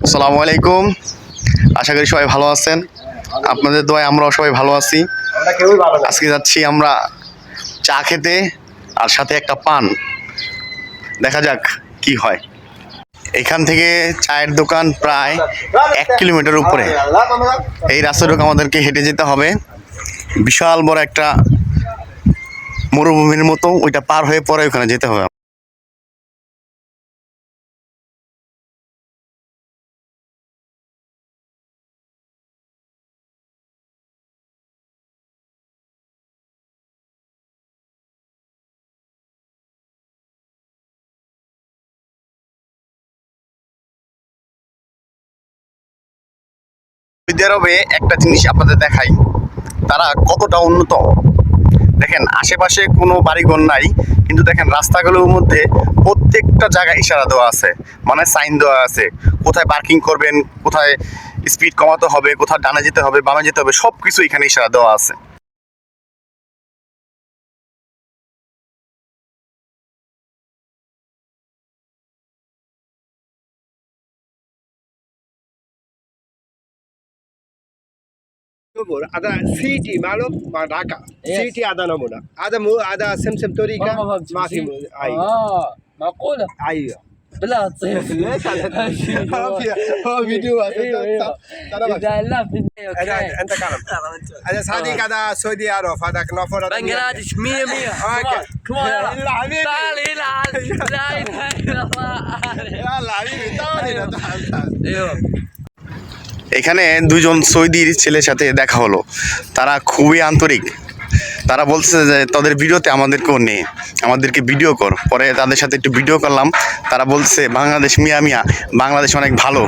আসসালামু আলাইকুম। আশা করি সবাই ভালো আছেন। আপনাদের দোয়ায় আমরাও সবাই ভালো আছি। আজকে যাচ্ছি আমরা চা খেতে আর সাথে একটা পান। দেখা যাক কি হয়। এখান থেকে চায়ের দোকান প্রায় এক কিলোমিটার উপরে। এই রাস্তাটুকু আমাদেরকে হেঁটে যেতে হবে। বিশাল বড় একটা মরুভূমির মতো ওইটা পার হয়ে পরে ওখানে যেতে হবে। সৌদি আরবে একটা জিনিস আপনাদের দেখাই। তারা কতটা উন্নত? দেখেন, আশেপাশে কোনো বাড়িঘর নাই, কিন্তু দেখেন রাস্তাগুলোর মধ্যে প্রত্যেকটা জায়গায় ইশারা দেওয়া আছে। মানে সাইন দেওয়া আছে, কোথায় পার্কিং করবেন, কোথায় স্পিড কমাতে হবে, কোথায় ডানে যেতে হবে, বামে যেতে হবে সব কিছু এখানে ইশারা দেওয়া আছে। دبر هذا سيتي معلوم مع داكا سيتي هذا نمونا هذا مو هذا سمسم توريكا ما في أيوه آه معقوله أيوه بلا تصير ليش هو فيديو اذا لا فيديو انت كلام هذا صديق هذا سعودي عرف هذاك نوفر بنغلاديش 100 100 أوكي كمان يلا حبيبي تعال لا اله الا الله يلا حبيبي تعال تعال أيوه এখানে দুজন সৌদির ছেলের সাথে দেখা হলো। তারা খুবই আন্তরিক। তারা বলছে যে, তাদের ভিডিওতে আমাদেরকেও নেই। আমাদেরকে ভিডিও কর। পরে তাদের সাথে একটু ভিডিও করলাম। তারা বলছে বাংলাদেশ মিয়া মিয়া, বাংলাদেশ অনেক ভালো।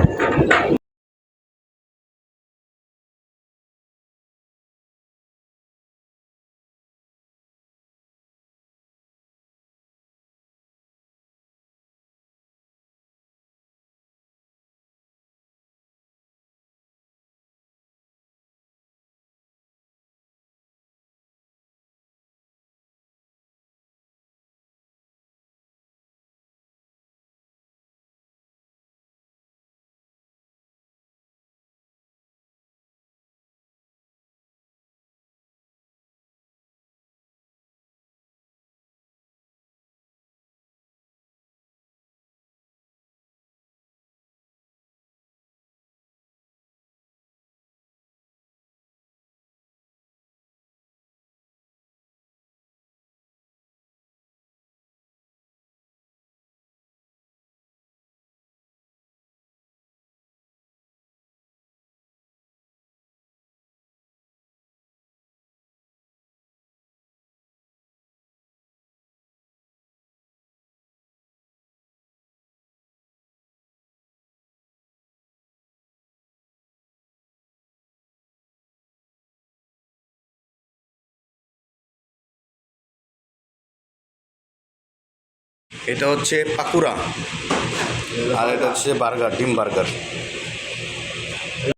এটা হচ্ছে পাকুড়া আর এটা হচ্ছে বার্গার ডিম বার্গার।